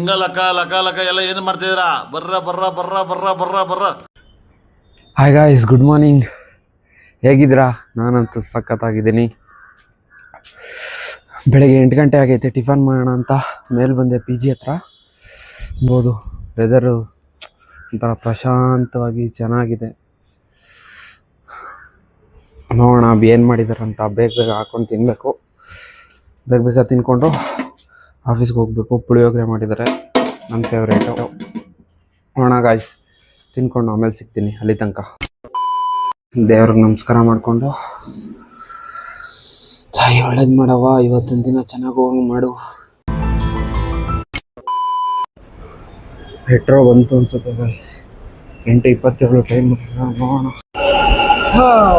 ಹಿಂಗ ಲಕ ಲಕ ಲಕ ಎಲ್ಲ ಏನು ಮಾಡ್ತಿದ್ದೀರಾ? ಬರ್ರ ಬರ್ರ ಬರ್ರ ಬರ್ರ ಬರ್ರ ಬರ್ರ. ಹಾಯ್ ಗಾಯ್ಸ್ ಗುಡ್ ಮಾರ್ನಿಂಗ್ ಹೇಗಿದ್ದೀರಾ? ನಾನಂತೂ ಸಖತ್ತಾಗಿದ್ದೀನಿ. ಬೆಳಗ್ಗೆ ಎಂಟು ಗಂಟೆ ಆಗೈತೆ, ಟಿಫನ್ ಮಾಡೋಣ ಅಂತ. ಮೇಲೆ ಬಂದೆ ಪಿ ಜಿ ಹತ್ರ. ನೋಡ್ಬೋದು ವೆದರು ಒಂಥರ ಪ್ರಶಾಂತವಾಗಿ ಚೆನ್ನಾಗಿದೆ. ನೋಡೋಣ, ಏನು ಮಾಡಿದಾರಂತ. ಬೇಗ ಬೇಗ ಹಾಕೊಂಡು ತಿನ್ನಬೇಕು ಬೇಗ ಬೇಗ ತಿನ್ಕೊಂಡು ಆಫೀಸ್ಗೆ ಹೋಗಬೇಕು, ಪುಳಿಯೋಗರೆ ಮಾಡಿದ್ದಾರೆ. ನಮ್ಮ ಫೇವ್ರೇಟು ಒಣ ಗಾಯ್ಸ್ ತಿನ್ಕೊಂಡು ಆಮೇಲೆ ಸಿಗ್ತೀನಿ ಅಲ್ಲಿ ತನಕ. ದೇವ್ರಿಗೆ ನಮಸ್ಕಾರ ಮಾಡಿಕೊಂಡು. ತಾಯಿ ಒಳ್ಳೇದು ಮಾಡವ ಇವತ್ತಿನ ದಿನ ಚೆನ್ನಾಗಿ ಹೋಗಿ ಮಾಡು. ಹೆಟ್ರೋ ಬಂತು ಅನ್ಸುತ್ತೆ ಗಾಯ್ಸ್ ಎಂಟು ಇಪ್ಪತ್ತೇಳು ಟೈಮ್ ನೋಡೋಣ.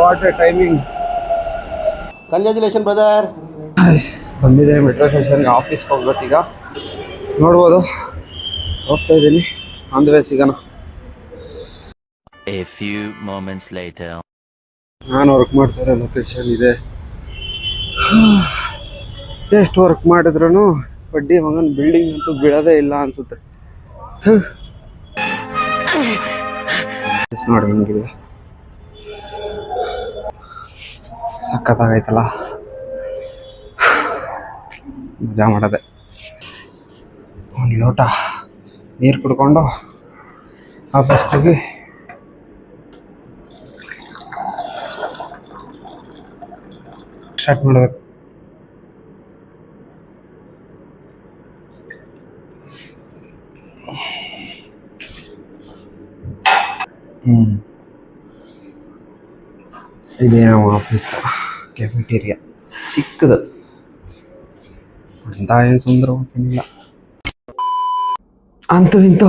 What a timing congratulation brother ಬಂದಿದೆ ಮೆಟ್ರೋ ಸ್ಟೇಷನ್ಗೆ ಆಫೀಸ್ಗೆ ಈಗ. ನೋಡ್ಬೋದು. ಹೋಗ್ತಾ ಇದ್ದೀನಿ. ಆನ್ ದ ವೇ ಸಿಗೋಣ. ನಾನು ವರ್ಕ್ ಮಾಡ್ತಾ ಇರೋ ಲೊಕೇಶನ್ ಇದೆ. ಎಷ್ಟು ವರ್ಕ್ ಮಾಡಿದ್ರು ಬಡ್ಡಿ ಮಗನ ಬಿಲ್ಡಿಂಗ್ ಅಂತೂ ಬೀಳೋದೇ ಇಲ್ಲ ಅನ್ಸುತ್ತೆ. ನೋಡಿ ಹೆಂಗಿದೆ. ಸಖತ್ತಾಗೈತಲ್ಲ. ಮಜಾ ಮಾಡೋದೆ. ಒಂದು ಲೋಟ ನೀರು ಕುಡ್ಕೊಂಡು ಆಫೀಸ್ಗೆ ಹೋಗಿ ಸ್ಟಾರ್ಟ್ ಮಾಡಬೇಕು. ಹ್ಞೂ ಇದೇ ನಮ್ಮ ಆಫೀಸ್ ಕೆಫೆಟೇರಿಯಾ ಚಿಕ್ಕದು. ಅಂತ ಏನು ಸುಂದರವಾಗಿಲ್ಲ ಅಂತೂ ಇಂತೂ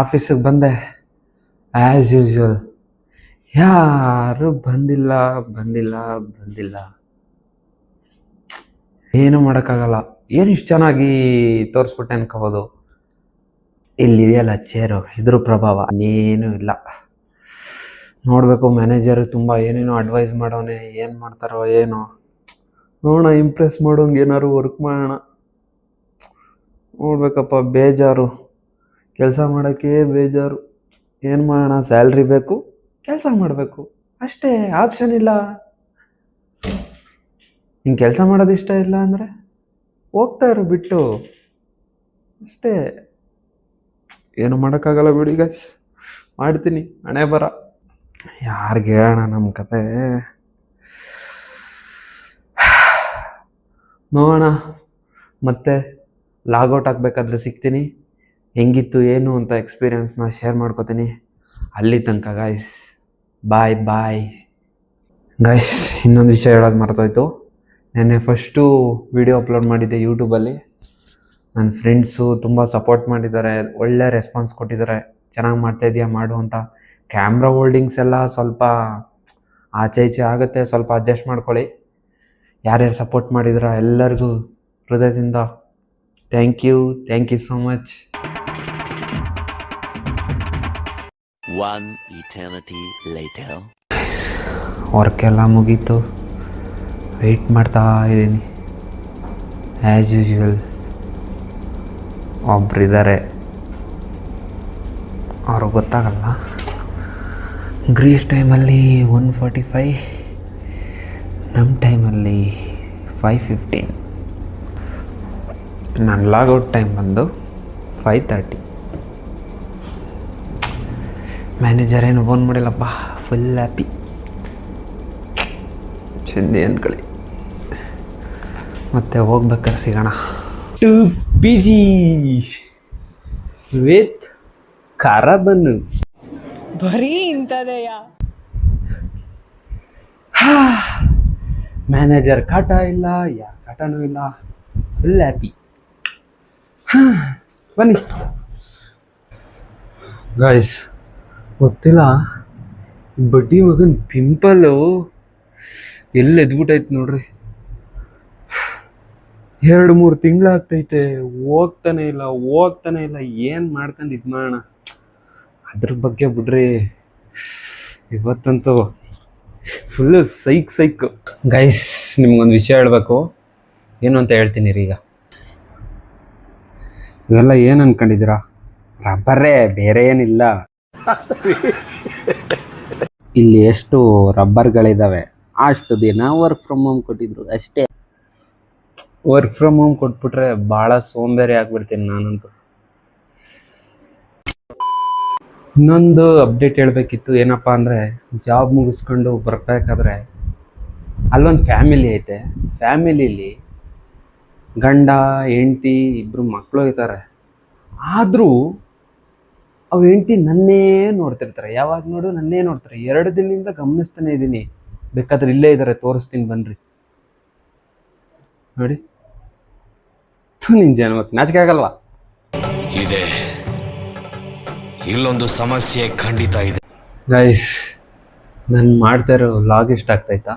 ಆಫೀಸಿಗೆ ಬಂದೆ. ಆ್ಯಸ್ ಯೂಶ್ವಲ್ ಯಾರು ಬಂದಿಲ್ಲ ಬಂದಿಲ್ಲ ಬಂದಿಲ್ಲ. ಏನು ಮಾಡೋಕ್ಕಾಗಲ್ಲ. ಏನು ಇಷ್ಟು ಚೆನ್ನಾಗಿ ತೋರಿಸ್ಬಿಟ್ಟೆ ಅನ್ಕೋಬೋದು. ಇಲ್ಲಿದೆಯಲ್ಲ ಚೇರು, ಇದ್ರ ಪ್ರಭಾವ. ಇನ್ನೇನು ಇಲ್ಲ. ನೋಡಬೇಕು ಮ್ಯಾನೇಜರು ತುಂಬ ಏನೇನೋ ಅಡ್ವೈಸ್ ಮಾಡೋನೆ, ಏನು ಮಾಡ್ತಾರೋ, ಏನೋ. ನೋಡೋಣ ಇಂಪ್ರೆಸ್ ಮಾಡೋಂಗೆ ಏನಾದ್ರು ವರ್ಕ್ ಮಾಡೋಣ. ನೋಡ್ಬೇಕಪ್ಪ, ಬೇಜಾರು. ಕೆಲಸ ಮಾಡೋಕ್ಕೆ ಬೇಜಾರು. ಏನು ಮಾಡೋಣ ಸ್ಯಾಲ್ರಿ ಬೇಕು, ಕೆಲಸ ಮಾಡಬೇಕು. ಅಷ್ಟೇ ಆಪ್ಷನ್ ಇಲ್ಲ. ಹಿಂಗೆ ಕೆಲಸ ಮಾಡೋದು ಇಷ್ಟ ಇಲ್ಲ ಅಂದರೆ ಹೋಗ್ತಾ ಇರು ಬಿಟ್ಟು. ಅಷ್ಟೇ. ಏನು ಮಾಡೋಕ್ಕಾಗಲ್ಲ ಬಿಡಿ ಗಾಯ್ಸ್ ಮಾಡ್ತೀನಿ, ಹಣೆ ಬರ. ಯಾರಿಗೆ ಹೇಳೋಣ ನಮ್ಮ ಕತೆ? ನೋಡೋಣ. ಮತ್ತೆ ಲಾಗೌಟ್ ಆಗಬೇಕಾದ್ರೆ ಸಿಗ್ತೀನಿ. ಹೆಂಗಿತ್ತು, ಏನು ಅಂತ ಎಕ್ಸ್ಪೀರಿಯನ್ಸ್ನ ಶೇರ್ ಮಾಡ್ಕೋತೀನಿ. ಅಲ್ಲಿ ತನಕ ಗಾಯ್ಸ್ ಬಾಯ್ ಬಾಯ್ ಗಾಯ್ಸ್ ಇನ್ನೊಂದು ವಿಷಯ ಹೇಳೋದು ಮರ್ತೋಯ್ತು. ನೆನ್ನೆ ಫಸ್ಟು ವಿಡಿಯೋ ಅಪ್ಲೋಡ್ ಮಾಡಿದ್ದೆ ಯೂಟ್ಯೂಬಲ್ಲಿ ನನ್ನ ಫ್ರೆಂಡ್ಸು ತುಂಬ ಸಪೋರ್ಟ್ ಮಾಡಿದ್ದಾರೆ. ಒಳ್ಳೆ ರೆಸ್ಪಾನ್ಸ್ ಕೊಟ್ಟಿದ್ದಾರೆ. ಚೆನ್ನಾಗಿ ಮಾಡ್ತಾ ಇದೀಯಾ, ಮಾಡು ಅಂತ. ಕ್ಯಾಮ್ರಾ ಹೋಲ್ಡಿಂಗ್ಸ್ ಎಲ್ಲ ಸ್ವಲ್ಪ ಆಚೆ ಈಚೆ ಆಗುತ್ತೆ. ಸ್ವಲ್ಪ ಅಡ್ಜಸ್ಟ್ ಮಾಡ್ಕೊಳ್ಳಿ. ಯಾರ್ಯಾರು ಸಪೋರ್ಟ್ ಮಾಡಿದ್ರ ಎಲ್ಲರಿಗೂ ಹೃದಯದಿಂದ thank you thank you so much One eternity later. Work ಎಲ್ಲ ಮುಗೀತು. ವೆಯ್ಟ್ ಮಾಡ್ತಾ ಇದ್ದೀನಿ. ಆ್ಯಸ್ ಯೂಶ್ವಲ್ ಒಬ್ಬರಿದ್ದಾರೆ ಅವ್ರಿಗೆ ಗೊತ್ತಾಗಲ್ಲ. ಗ್ರೀಸ್ ಟೈಮಲ್ಲಿ ಒನ್ ಫಾರ್ಟಿ ಫೈ ನಮ್ಮ ಟೈಮಲ್ಲಿ ಫೈವ್ ಫಿಫ್ಟೀನ್ ನನ್ನ ಲಾಗೌಟ್ ಟೈಮ್ ಬಂದು ಫೈವ್ ತರ್ಟಿ ಮ್ಯಾನೇಜರ್ ಏನು ಫೋನ್ ಮಾಡಿಲ್ಲಪ್ಪ ಫುಲ್ ಹ್ಯಾಪಿ ಚಂದಿ ಅಂದ್ಕೊಳ್ಳಿ ಮತ್ತೆ ಹೋಗ್ಬೇಕಾದ್ರೆ ಸಿಗೋಣ. ಟು ಪಿ ಜಿ ವಿತ್ ಖಾರ ಬನ್ನು ಬರೀ ಇಂಥದೆಯ? ಮ್ಯಾನೇಜರ್ ಕಾಟ ಇಲ್ಲ, ಯಾ ಕಾಟನೂ ಇಲ್ಲ. ಫುಲ್ ಹ್ಯಾಪಿ ಬನ್ನಿ. ಗಾಯ್ಸ್ ಗೊತ್ತಿಲ್ಲ, ಬಡ್ಡಿ ಮಗನ್ ಪಿಂಪಲ್ಲು ಎಲ್ಲಿ ಎದ್ಬಿಟ್ಟೈತೆ ನೋಡ್ರಿ. ಎರಡು ಮೂರು ತಿಂಗಳಾಗ್ತೈತೆ, ಹೋಗ್ತಾನೆ ಇಲ್ಲ ಹೋಗ್ತಾನೆ ಇಲ್ಲ, ಏನು ಮಾಡ್ಕೊಂಡು ಇದು ಮಾಡೋಣ ಅದ್ರ ಬಗ್ಗೆ ಬಿಡ್ರಿ. ಇವತ್ತಂತೂ ಫುಲ್ಲು ಸೈಕ್ ಸೈಕ್ ಗೈಸ್ ನಿಮ್ಗೊಂದು ವಿಷಯ ಹೇಳಬೇಕು. ಏನು ಅಂತ ಹೇಳ್ತೀನಿ ರೀ ಈಗ. ಇವೆಲ್ಲ ಏನು ಅನ್ಕೊಂಡಿದ್ದೀರಾ? ರಬ್ಬರೇ ಬೇರೆ ಏನಿಲ್ಲ. ಇಲ್ಲಿ ಎಷ್ಟು ರಬ್ಬರ್ಗಳಿದ್ದಾವೆ ಅಷ್ಟು ದಿನ ವರ್ಕ್ ಫ್ರಮ್ ಹೋಮ್ ಕೊಟ್ಟಿದ್ರು ಅಷ್ಟೇ. ವರ್ಕ್ ಫ್ರಮ್ ಹೋಮ್ ಕೊಟ್ಬಿಟ್ರೆ ಭಾಳ ಸೋಂಬೇರಿ ಆಗ್ಬಿಡ್ತೀನಿ ನಾನಂತೂ. ಇನ್ನೊಂದು ಅಪ್ಡೇಟ್ ಹೇಳಬೇಕಿತ್ತು ಏನಪ್ಪ ಅಂದರೆ ಜಾಬ್ ಮುಗಿಸ್ಕೊಂಡು ಬರಬೇಕಾದ್ರೆ ಅಲ್ಲೊಂದು ಫ್ಯಾಮಿಲಿ ಐತೆ. ಫ್ಯಾಮಿಲಿಲಿ ಗಂಡ, ಹೆಂಡ್ತಿ ಇಬ್ಬರು ಮಕ್ಕಳು ಇದ್ದಾರೆ. ಆದರೂ ಅವ್ರ ಹೆಂಡ್ತಿ ನನ್ನೇ ನೋಡ್ತಿರ್ತಾರೆ. ಯಾವಾಗ ನೋಡು ನನ್ನೇ ನೋಡ್ತಾರೆ. ಎರಡು ದಿನದಿಂದ ಗಮನಿಸ್ತಾನೆ ಇದ್ದೀನಿ ಬೇಕಾದ್ರೆ ಇಲ್ಲೇ ಇದ್ದಾರೆ ತೋರಿಸ್ತೀನಿ ಬನ್ನಿರಿ ನೋಡಿ. ನಿನ್ನ ಜನ್ಮಕ್ಕೆ ನಾಚಿಕೆ ಆಗಲ್ವಾ? ಇದೆ. ಇಲ್ಲೊಂದು ಸಮಸ್ಯೆ ಖಂಡಿತ ಇದೆ. ಗೈಸ್ ನಾನು ಮಾಡ್ತಾ ಇರೋ ಲಾಗ್ ಇಷ್ಟ ಆಗ್ತೈತಾ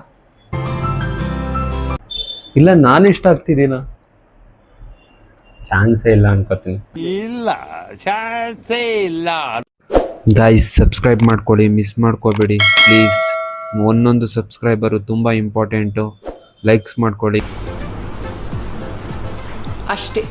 ಇಲ್ಲ ನಾನು ಇಷ್ಟ ಆಗ್ತಿದ್ದೀನ? ಚಾನ್ಸೇ ಇಲ್ಲ ಅನ್ಕೋತೀನಿ. ಇಲ್ಲ ಚಾನ್ಸೇ ಇಲ್ಲ. ಗೈಸ್ ಸಬ್ಸ್ಕ್ರೈಬ್ ಮಾಡ್ಕೊಳ್ಳಿ ಮಿಸ್ ಮಾಡ್ಕೋಬೇಡಿ. ಪ್ಲೀಸ್ ಒಂದೊಂದು ಸಬ್ಸ್ಕ್ರೈಬರು ತುಂಬ ಇಂಪಾರ್ಟೆಂಟು ಲೈಕ್ಸ್ ಮಾಡ್ಕೊಳ್ಳಿ. ಅಷ್ಟೇ.